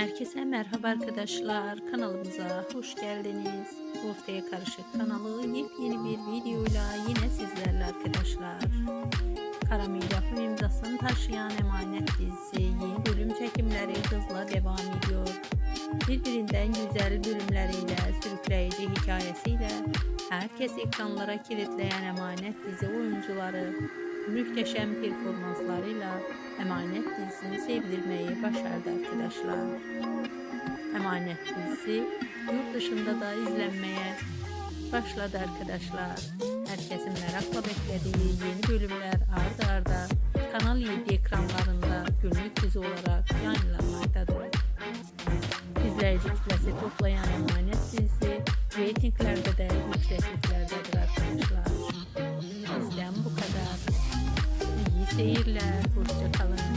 Herkese merhaba arkadaşlar. Kanalımıza hoş geldiniz. Ortaya Karışık kanalı yepyeni bir videoyla yine sizlerle arkadaşlar. Karamil yapım imzasını taşıyan Emanet dizisi yeni bölüm çekimleri hızla devam ediyor. Birbirinden güzel bölümleriyle, sürükleyici hikayesiyle herkes ekranlara kilitleyen Emanet dizi oyuncuları mühteşem performanslarıyla Emanet dizisini sevdirmeyi başardı arkadaşlar. Emanet dizisi yurt dışında da izlenmeye başladı arkadaşlar. Herkesin merakla beklediği yeni bölümler ardı arda Kanal 7 ekranlarında günlük dizi olarak yayınlanmaktadır. İzleyici kitlesi toplayan Emanet dizisi reytinglerde de yüksekliklerdedir. seyirler. Hoşçakalın.